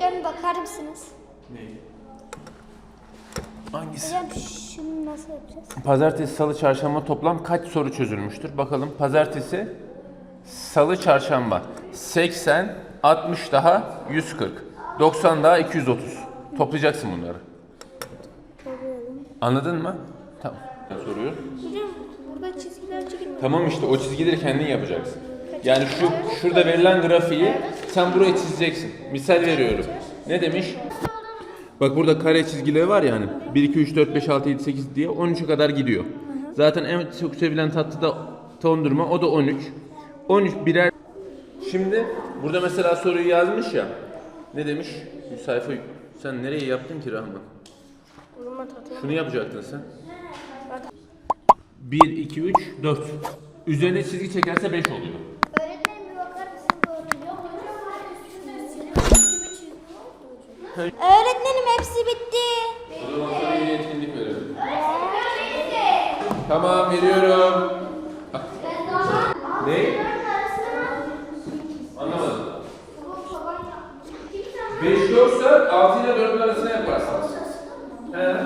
Hocam bakar mısınız? Hangisi? Hocam şunu nasıl yapacağız? Pazartesi, salı, çarşamba toplam kaç soru çözülmüştür? Bakalım pazartesi, salı, çarşamba. 80, 60 daha 140. 90 daha 230. Toplayacaksın bunları. Anladın mı? Tamam. Soruyor. Hocam burada çizgiler çekilmiyor. Tamam işte o çizgileri kendin yapacaksın. Yani şu şurada verilen grafiği sen buraya çizeceksin. Misal veriyorum. Ne demiş? Bak burada kare çizgileri var ya hani 1 2 3 4 5 6 7 8 diye 13'e kadar gidiyor. Zaten en çok sevilen tatlı da dondurma o da 13. 13 birer Şimdi burada mesela soruyu yazmış ya. Ne demiş? Bir sayfa sen nereye yaptın ki Rahman? Şunu yapacaktın sen. 1 2 3 4. Üzerine çizgi çekerse 5 oluyor. Öğretmenim bir bakar mısın doğru yok Öğretmenim hepsi bitti. O zaman sana yeni etkinlik verelim. Tamam veriyorum. Ne? Anlamadım. 5 yoksa 6 ile 4 arasına yaparsınız. He.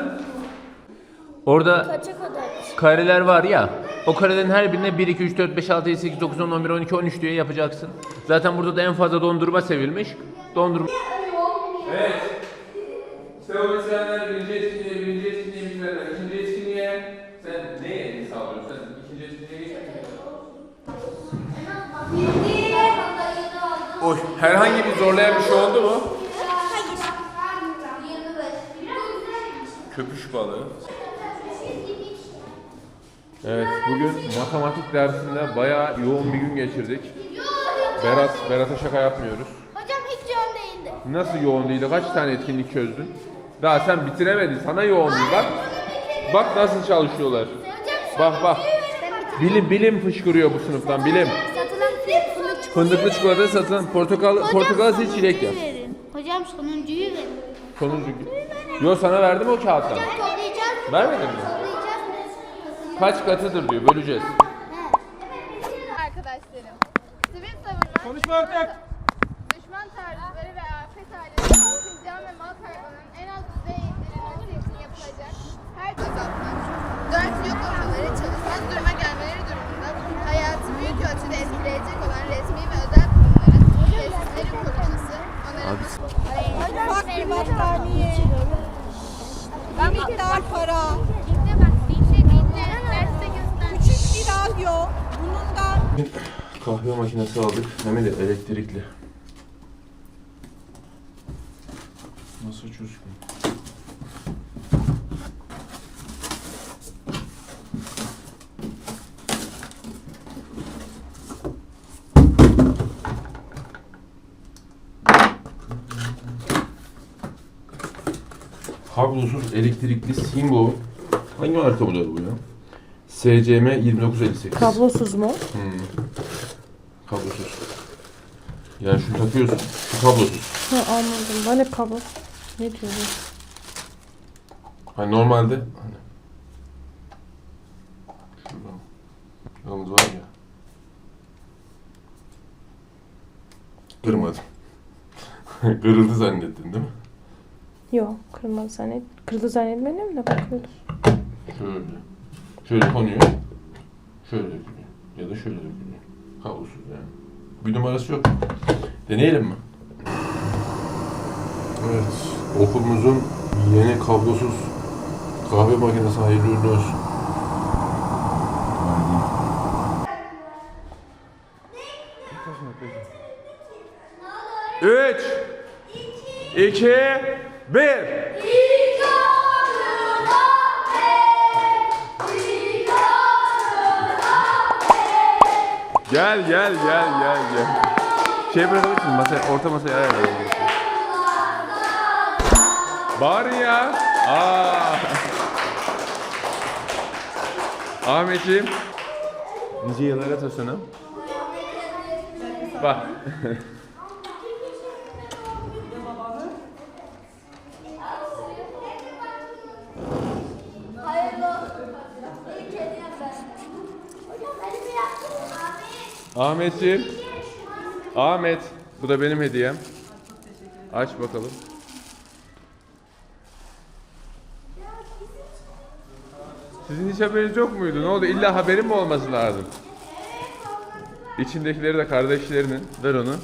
Orada kareler var ya. O karelerin her birine 1, 2, 3, 4, 5, 6, 7, 8, 9, 10, 11, 12, 13 diye yapacaksın. Zaten burada da en fazla dondurma sevilmiş. Dondurma. Evet. Seval Esenler birinci etkinliğe, birinci etkinliğe bitirenler. İkinci etkinliğe sen ne elini sağlıyorsun? Sen ikinci etkinliğe geçmek Oy, herhangi bir zorlayan bir şey oldu mu? Köpüş balığı. Evet, bugün matematik dersinde bayağı yoğun bir gün geçirdik. Berat, Berat'a şaka yapmıyoruz. Hocam hiç yoğun değildi. Nasıl yoğun değildi? Kaç tane etkinlik çözdün? Daha sen bitiremedin. Sana yoğun değil. Bak. Bak nasıl çalışıyorlar. Bak bak. Bilim bilim fışkırıyor bu sınıftan. Bilim. Fındıklı çikolata satılan portakal portakal sil çilek yap. Hocam sonuncuyu verin. Sonuncu. Yo sana verdim o kağıttan. Vermedin mi? Kaç katıdır diyor. Böleceğiz. Arkadaşlarım, sivil savunma, Konuşma artık. En az düzeye indirilmesi yapılacak her azaltmak, dört yok olmaları, çalışmaz duruma gelmeleri durumunda hayatı büyük ölçüde etkileyecek olan resmi ve özel kurumların, tesislerin korunması, onların Bak bir battaniye. Bir miktar para. Küçük bir radyo. Bunun da Kahve makinesi aldık. Hem de elektrikli. Açıyorsun? Kablosuz elektrikli Singo. Hangi marka model bu ya? SCM 2958. Kablosuz mu? Kablosuz. Yani şunu takıyorsun. Şu kablosuz. Ha anladım. Ben hep kablo. Ne diyorum? Hani normalde hani şuradan yalnız var ya kırmadım. Kırıldı zannettin değil mi? Yok kırılmadı zannet. Kırıldı zannetmedim de bakıyoruz. Şöyle. Şöyle konuyor. Şöyle dökülüyor. Ya da şöyle dökülüyor. Kablosuz yani. Bir numarası yok. Deneyelim mi? Evet. Okulumuzun yeni kablosuz kahve makinesi hayırlı uğurlu olsun. Üç, iki, bir. Gel gel gel gel gel. Şey bırakabilirsin masaya, orta masaya ayarlayalım. Bağırın ya. Aa. Ahmetciğim. Nice yıllara tosuna. Bak. Ahmetciğim. Ahmet. Bu da benim hediyem. Aç bakalım. Sizin hiç haberiniz yok muydu? Ne oldu? İlla haberin mi olması lazım? İçindekileri de kardeşlerinin. Ver onu.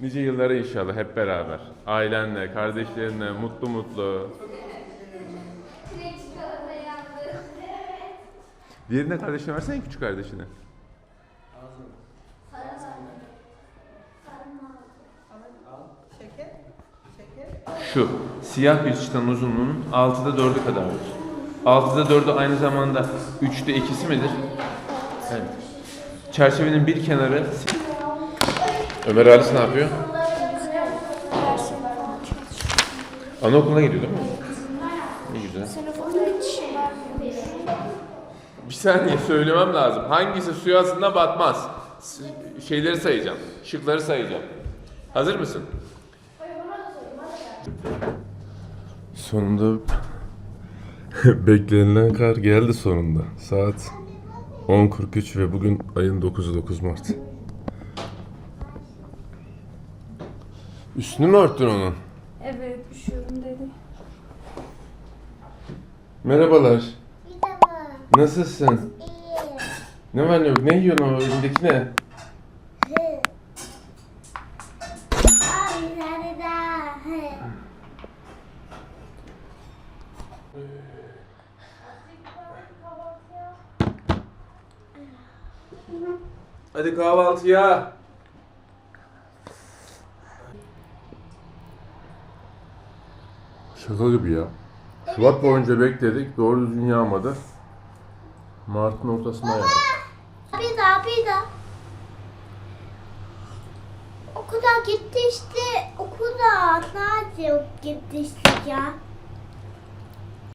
Nice yıllara inşallah hep beraber. Ailenle, kardeşlerinle, mutlu mutlu. Diğerine kardeşine versene küçük kardeşine. Şu siyah bir çıtanın uzunluğunun 6'da 4'ü kadardır. 6'da 4'ü aynı zamanda 3'te 2'si midir? Evet. Çerçevenin bir kenarı... Ömer Halis ne yapıyor? Anaokuluna gidiyor değil mi? Ne güzel. Bir saniye söylemem lazım. Hangisi suya aslında batmaz? Şeyleri sayacağım. Şıkları sayacağım. Hazır mısın? Sonunda beklenilen kar geldi sonunda. Saat 10.43 ve bugün ayın 9'u 9 Mart. Üstünü mü örttün onun? Evet üşüyorum dedi. Merhabalar. Nasılsın? Ne var ne yok? Ne yiyorsun o elindeki ne? Hadi kahvaltıya. Şaka gibi ya. Şubat boyunca bekledik. Doğru düzgün yağmadı. Mart'ın ortasında yağdı. Pizza pizza. Okula gitti işte. Okula. Nerede gitti işte ya?